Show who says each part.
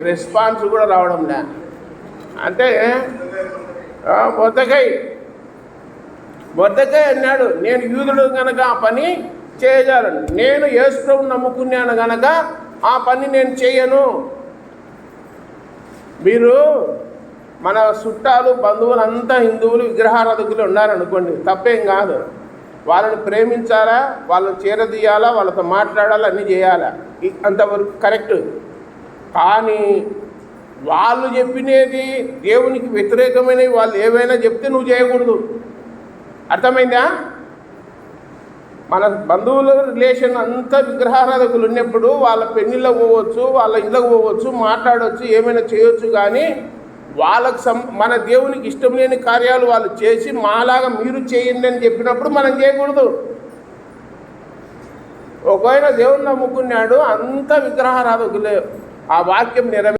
Speaker 1: Response కూడా రావడం లే అంటే ఆ, మొద్దకై అన్నాడు నేను యూదుడు కనుక ఆ పని చేయజాలను నేను యేసుప్రభు నమ్ముకున్నాను గనక ఆ పని నేను చేయను. మీరు మన చుట్టాలు బంధువులు అంతా హిందువులు విగ్రహారాధకులు ఉన్నారనుకోండి తప్పేం కాదు. వాళ్ళని ప్రేమించాలా? వాళ్ళని చేరదీయాలా? వాళ్ళతో మాట్లాడాలా? అన్నీ చేయాలా? అంతవరకు కరెక్ట్. కానీ వాళ్ళు చెప్పినది దేవునికి వ్యతిరేకమైనవి వాళ్ళు ఏవైనా చెప్తే నువ్వు చేయకూడదు. అర్థమైందా? మన బంధువుల రిలేషన్ అంతా విగ్రహారాధకులు ఉన్నప్పుడు వాళ్ళ పెళ్ళిళ్ళకు పోవచ్చు వాళ్ళ ఇళ్ళకు పోవచ్చు మాట్లాడవచ్చు ఏమైనా చేయొచ్చు కానీ వాళ్ళకు సం మన దేవునికి ఇష్టం లేని కార్యాలు వాళ్ళు చేసి మాలాగా మీరు చేయండి అని చెప్పినప్పుడు మనం చేయకూడదు. ఒకవేళ దేవుని నమ్ముకున్నాడు అంత విగ్రహారాధకులే ఆ వాక్యం నెరవే